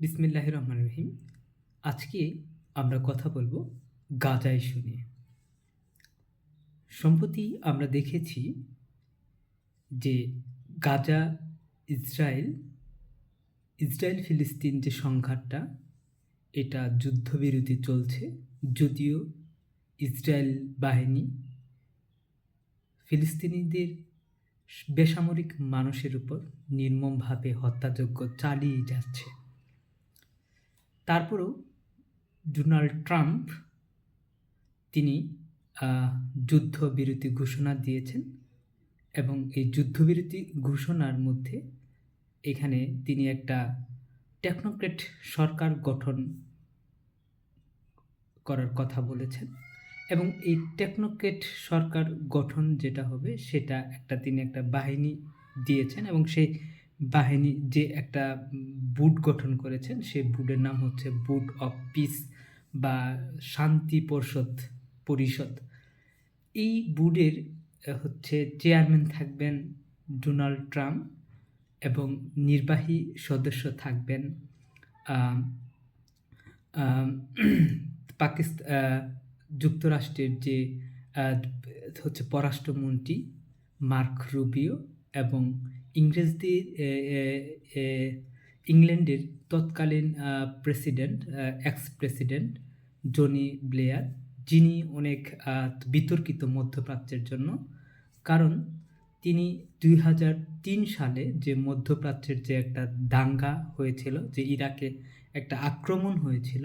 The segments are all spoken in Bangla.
বিসমিল্লাহ রহমান রহিম। আজকে আমরা কথা বলব গাজা ইস্যু নিয়ে সম্প্রতি আমরা দেখেছি যে গাজা, ইসরায়েল ইসরায়েল ফিলিস্তিন যে সংঘাতটা, এটা যুদ্ধবিরতি চলছে। যদিও ইসরায়েল বাহিনী ফিলিস্তিনিদের বেসামরিক মানুষের উপর নির্মমভাবে হত্যাযজ্ঞ চালিয়ে যাচ্ছে। তারপরেও ডোনাল্ড ট্রাম্প তিনি যুদ্ধবিরতি ঘোষণা দিয়েছেন এবং এই যুদ্ধবিরতি ঘোষণার মধ্যে এখানে তিনি একটা টেকনোক্রেট সরকার গঠন করার কথা বলেছেন এবং এই টেকনোক্রেট সরকার গঠন যেটা হবে সেটা একটা তিনি একটা বাহিনী দিয়েছেন এবং সেই বাহিনী যে একটা বুট গঠন করেছেন, সেই বুটের নাম হচ্ছে বুট অফ পিস বা শান্তি পরিষদ পরিষদ। এই বুডের হচ্ছে চেয়ারম্যান থাকবেন ডোনাল্ড ট্রাম্প এবং নির্বাহী সদস্য থাকবেন পাকিস্তান যুক্তরাষ্ট্রের যে হচ্ছে পররাষ্ট্রমন্ত্রী মার্ক রুবিও এবং ইংরেজদের ইংল্যান্ডের তৎকালীন president ex president Johnny Blair যিনি অনেক বিতর্কিত মধ্যপ্রাচ্যের জন্য। কারণ তিনি দুই হাজার তিন সালে যে মধ্যপ্রাচ্যের যে একটা দাঙ্গা হয়েছিল, যে ইরাকে একটা আক্রমণ হয়েছিল,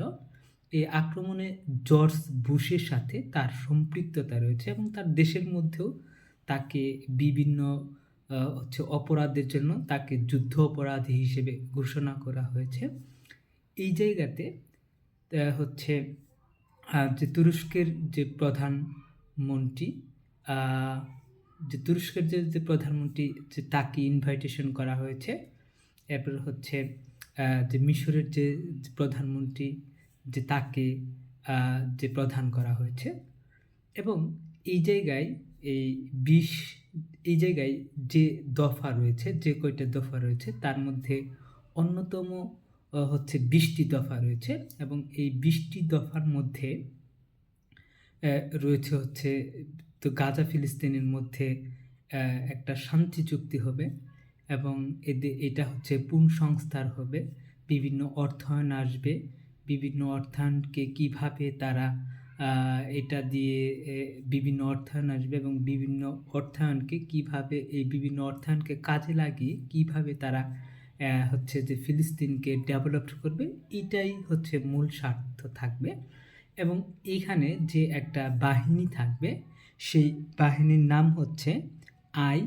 এই আক্রমণে জর্জ বুশের সাথে তার সম্পৃক্ততা রয়েছে এবং তার দেশের মধ্যেও তাকে বিভিন্ন হচ্ছে অপরাধের জন্য তাকে যুদ্ধ অপরাধী হিসেবে ঘোষণা করা হয়েছে। এই জায়গাতে হচ্ছে যে তুরস্কের যে প্রধানমন্ত্রী যে তুরস্কের যে যে প্রধানমন্ত্রী, যে তাকে ইনভাইটেশন করা হয়েছে, এরপর হচ্ছে যে মিশরের যে প্রধানমন্ত্রী, যে তাকে যে প্রধান করা হয়েছে। এবং এই জায়গায় এই বিশ এই জায়গায় যে দফা রয়েছে, যে কয়টা দফা রয়েছে, তার মধ্যে অন্যতম হচ্ছে বৃষ্টি দফা রয়েছে এবং এই বৃষ্টি দফার মধ্যে রয়েছে হচ্ছে তো গাজা ফিলিস্তিনের মধ্যে একটা শান্তি চুক্তি হবে এবং এদের এটা হচ্ছে পুনঃসংস্থার হবে। বিভিন্ন অর্থায়ন আসবে। বিভিন্ন অর্থায়নকে কীভাবে তারা এটা দিয়ে বিভিন্ন অর্থায়ন আসবে এবং বিভিন্ন অর্থায়নকে কীভাবে, এই বিভিন্ন অর্থায়নকে কাজে লাগিয়ে কীভাবে তারা হচ্ছে যে ফিলিস্তিনকে ডেভেলপ করবে, এটাই হচ্ছে মূল স্বার্থ থাকবে। এবং এইখানে যে একটা বাহিনী থাকবে, সেই বাহিনীর নাম হচ্ছে আই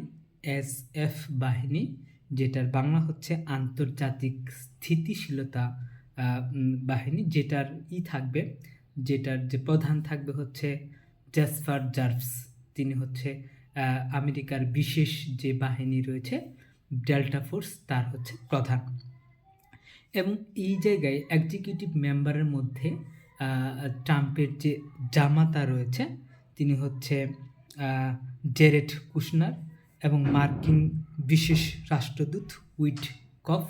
এস এফ বাহিনী, যেটার বাংলা হচ্ছে আন্তর্জাতিক স্থিতিশীলতা বাহিনী, যেটার ই থাকবে যেটার যে প্রধান থাকবে হচ্ছে জাসফার জার্ভস। তিনি হচ্ছে আমেরিকার বিশেষ যে বাহিনী রয়েছে ডেল্টা ফোর্স তার হচ্ছে প্রধান। এবং এই জায়গায় এক্সিকিউটিভ মেম্বারের মধ্যে ট্রাম্পের যে জামাতা রয়েছে তিনি হচ্ছে জেরেড কুশনার এবং মার্কিন বিশেষ রাষ্ট্রদূত উইট কফ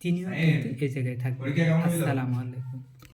তিনিও কিন্তু এই জায়গায় থাকবেন? আসসালামু আলাইকুম।